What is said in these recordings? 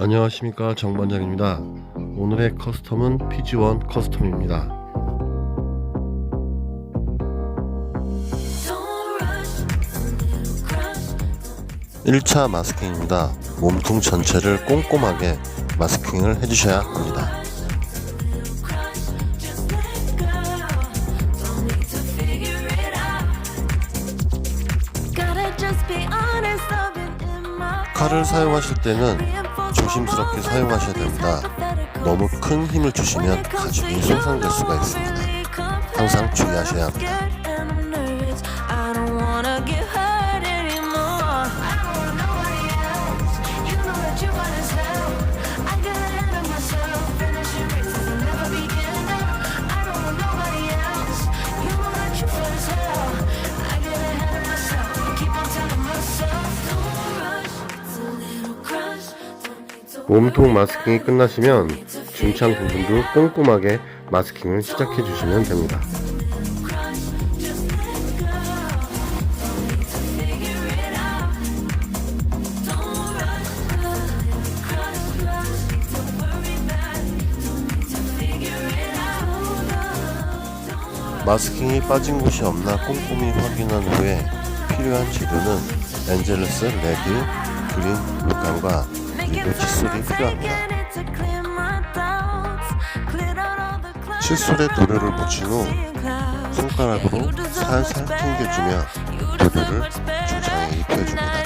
안녕하십니까 정반장입니다. 오늘의 커스텀은 PG1 커스텀입니다. 1차 마스킹입니다. 몸통 전체를 꼼꼼하게 마스킹을 해주셔야 합니다. 칼을 사용하실 때는 조심스럽게 사용하셔야 됩니다. 너무 큰 힘을 주시면 가죽이 손상될 수가 있습니다. 항상 주의하셔야 합니다. 몸통 마스킹이 끝나시면 중창 부분도 꼼꼼하게 마스킹을 시작해 주시면 됩니다. 마스킹이 빠진 곳이 없나 꼼꼼히 확인한 후에 필요한 재료는 엔젤러스 레드, 그린 물감과 그리고 칫솔이 필요합니다. 칫솔에 도료를 묻힌 후 손가락으로 살살 튕겨주며 도료를 중창에 입혀줍니다.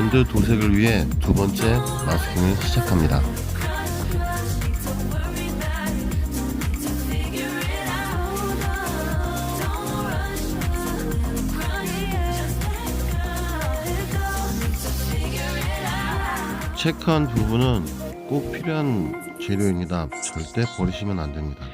밴드 도색을 위해 두 번째 마스킹을 시작합니다. 체크한 부분은 꼭 필요한 재료입니다. 절대 버리시면 안 됩니다.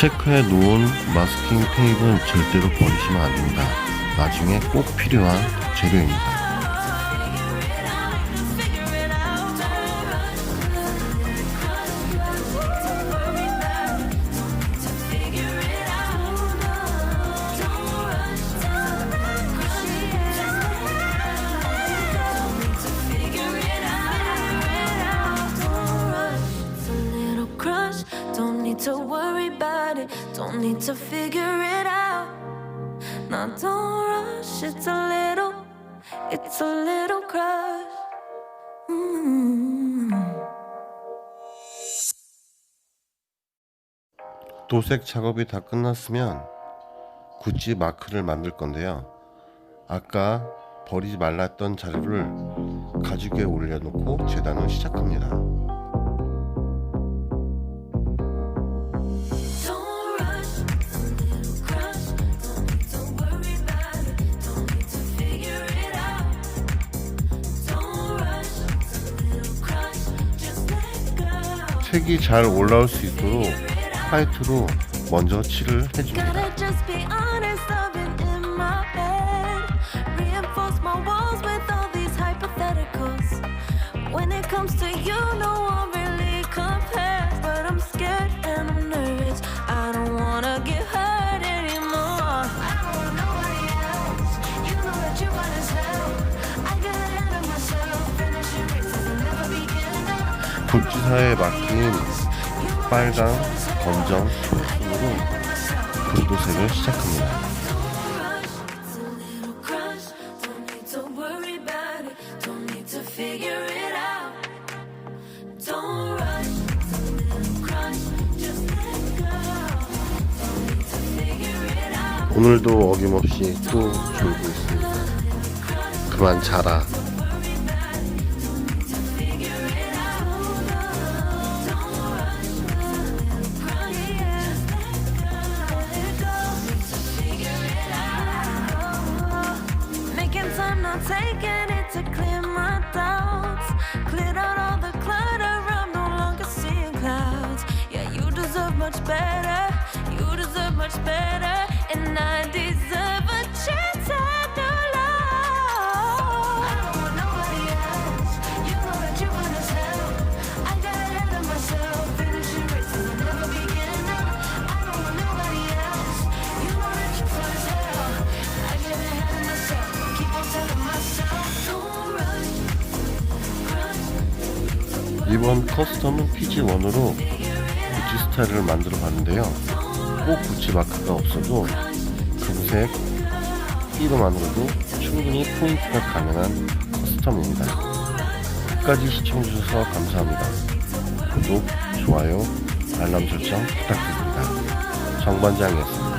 체크해 놓은 마스킹 테이프는 절대로 버리시면 안 됩니다. 나중에 꼭 필요한 재료입니다. It. Don't need to figure it out. Now don't rush. It's a little, it's a little crush. Mm. 도색 작업이 다 끝났으면 구찌 마크를 만들 건데요. 아까 버리지 말랐던 자료를 가죽에 올려놓고 재단을 시작합니다. 색이 잘 올라올 수 있도록 화이트로 먼저 칠을 해줍니다. 구찌사에 맡긴 빨강, 검정, 초록으로 불도색을 시작합니다. 오늘도 어김없이 또 졸고 있습니다. 그만 자라. better. You deserve much better. And I deserve a chance at new love. I don't want nobody else. You know that you want as hell. I got ahead of myself. Finishing races will never begin now. I don't want nobody else. You know that you fine as hell. I get ahead of myself. Keep on telling myself, don't rush. Rush. 이번 커스텀은 PG1으로 구찌 스타일을 만들어 봤는데요. 꼭 구찌 마크가 없어도 금색 띠로만으로도 충분히 포인트가 가능한 커스텀입니다. 끝까지 시청해주셔서 감사합니다. 구독, 좋아요, 알람 설정 부탁드립니다. 정반장이었습니다.